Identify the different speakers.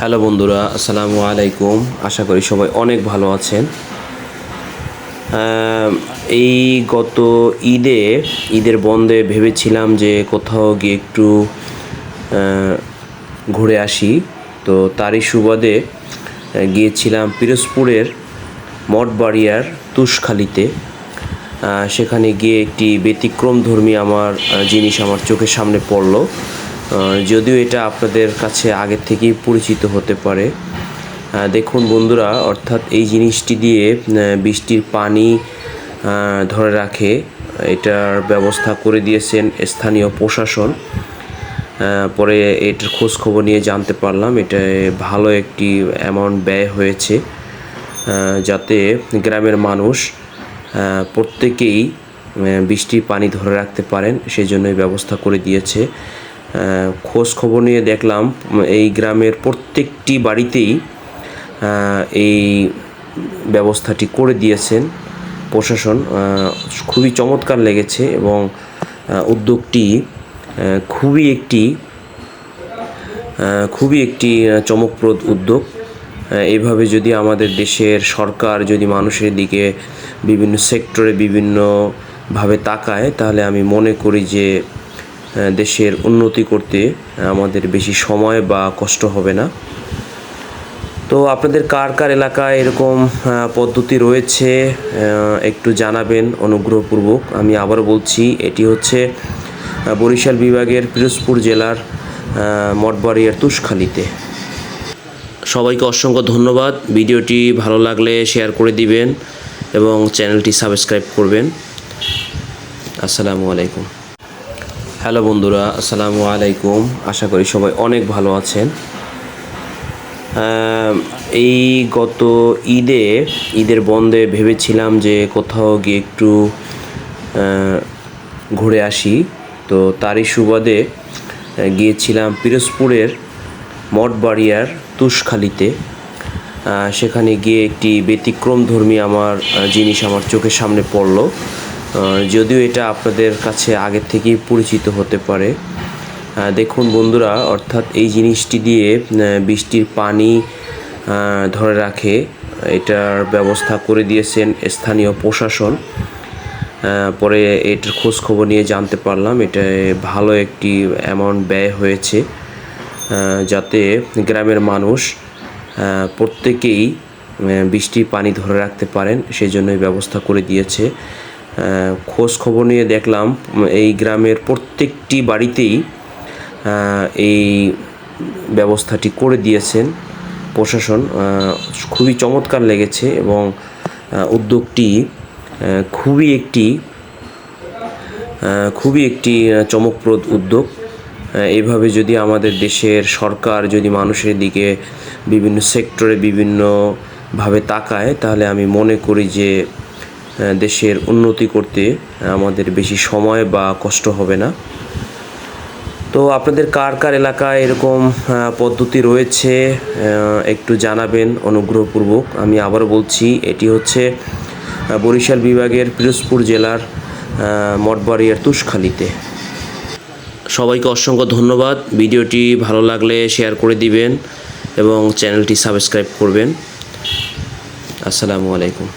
Speaker 1: Hello বন্ধুরা, আসসালামু আলাইকুম। আশা করি সবাই অনেক ভালো আছেন। এই গত ঈদে, ঈদের বন্ধে ভেবেছিলাম যে কোথাও গিয়ে একটু ঘুরে আসি। তো তারই সুবাদে গিয়েছিলাম পিরোজপুরের মঠবাড়িয়ার তুষখালিতে। সেখানে গিয়ে একটি ব্যতিক্রম ধর্মী আমার জিনিস আমার চোখের সামনে পড়ল। যদিও এটা আপনাদের কাছে আগের থেকেই পরিচিত হতে পারে। দেখুন বন্ধুরা, অর্থাৎ এই জিনিসটি দিয়ে বৃষ্টির পানি ধরে রাখে। এটার ব্যবস্থা করে দিয়েছেন স্থানীয় প্রশাসন। পরে এটার খোঁজখবর নিয়ে জানতে পারলাম, এটা ভালো একটি অ্যামাউন্ট ব্যয় হয়েছে। যাতে গ্রামের মানুষ প্রত্যেকেই বৃষ্টির পানি ধরে রাখতে পারেন সেই জন্যই ব্যবস্থা করে দিয়েছে। খোঁজ খবর নিয়ে দেখলাম, এই গ্রামের প্রত্যেকটি বাড়িতেই এই ব্যবস্থাটি করে দিয়েছেন প্রশাসন। খুবই চমৎকার লেগেছে এবং উদ্যোগটি খুবই একটি খুবই একটি চমকপ্রদ উদ্যোগ। এইভাবে যদি আমাদের দেশের সরকার যদি মানুষের দিকে বিভিন্ন সেক্টরে বিভিন্নভাবে তাকায়, তাহলে আমি মনে করি যে দেশের উন্নতি করতে আমাদের বেশি সময় বা কষ্ট হবে না। তো আপনাদের কার কার এলাকায় এরকম পদ্ধতি রয়েছে একটু জানাবেন অনুগ্রহপূর্বক। আমি আবার বলছি, এটি হচ্ছে বরিশাল বিভাগের পিরোজপুর জেলার মঠবাড়িয়ার তুষখালিতে। সবাইকে অসংখ্য ধন্যবাদ। ভিডিওটি ভালো লাগলে শেয়ার করে দিবেন এবং চ্যানেলটি সাবস্ক্রাইব করবেন। আসসালামু আলাইকুম। হ্যালো বন্ধুরা, আসসালামু আলাইকুম। আশা করি সবাই অনেক ভালো আছেন। এই গত ঈদে, ঈদের বন্ধে ভেবেছিলাম যে কোথাও গিয়ে একটু ঘুরে আসি। তো তারই সুবাদে গিয়েছিলাম পিরোজপুরের মঠবাড়িয়ার তুষখালিতে। সেখানে গিয়ে একটি ব্যতিক্রম ধর্মী আমার জিনিস আমার চোখের সামনে পড়ল। যদিও এটা আপনাদের কাছে আগের থেকেই পরিচিত হতে পারে। দেখুন বন্ধুরা, অর্থাৎ এই জিনিসটি দিয়ে বৃষ্টির পানি ধরে রাখে। এটার ব্যবস্থা করে দিয়েছেন স্থানীয় প্রশাসন। পরে এটার খোঁজ খবর নিয়ে জানতে পারলাম, এটা ভালো একটি অ্যামাউন্ট ব্যয় হয়েছে যাতে গ্রামের মানুষ প্রত্যেকেই বৃষ্টির পানি ধরে রাখতে পারেন। সেই জন্যই ব্যবস্থা করে দিয়েছে। খোঁজ খবর নিয়ে দেখলাম, এই গ্রামের প্রত্যেকটি বাড়িতেই এই ব্যবস্থাটি করে দিয়েছেন প্রশাসন। খুবই চমৎকার লেগেছে এবং উদ্যোগটি খুবই একটি খুবই একটি চমকপ্রদ উদ্যোগ। এইভাবে যদি আমাদের দেশের সরকার যদি মানুষের দিকে বিভিন্ন সেক্টরে বিভিন্নভাবে তাকায়, তাহলে আমি মনে করি যে দেশের উন্নতি করতে আমাদের বেশি সময় বা কষ্ট হবে না। তো আপনাদের কার কার এলাকায় এরকম পদ্ধতি রয়েছে একটু জানাবেন অনুগ্রহপূর্বক। আমি আবার বলছি, এটি হচ্ছে বরিশাল বিভাগের পিরোজপুর জেলার মঠবাড়িয়ার তুষখালিতে। সবাইকে অসংখ্য ধন্যবাদ। ভিডিওটি ভালো লাগলে শেয়ার করে দিবেন এবং চ্যানেলটি সাবস্ক্রাইব করবেন। আসসালামু আলাইকুম।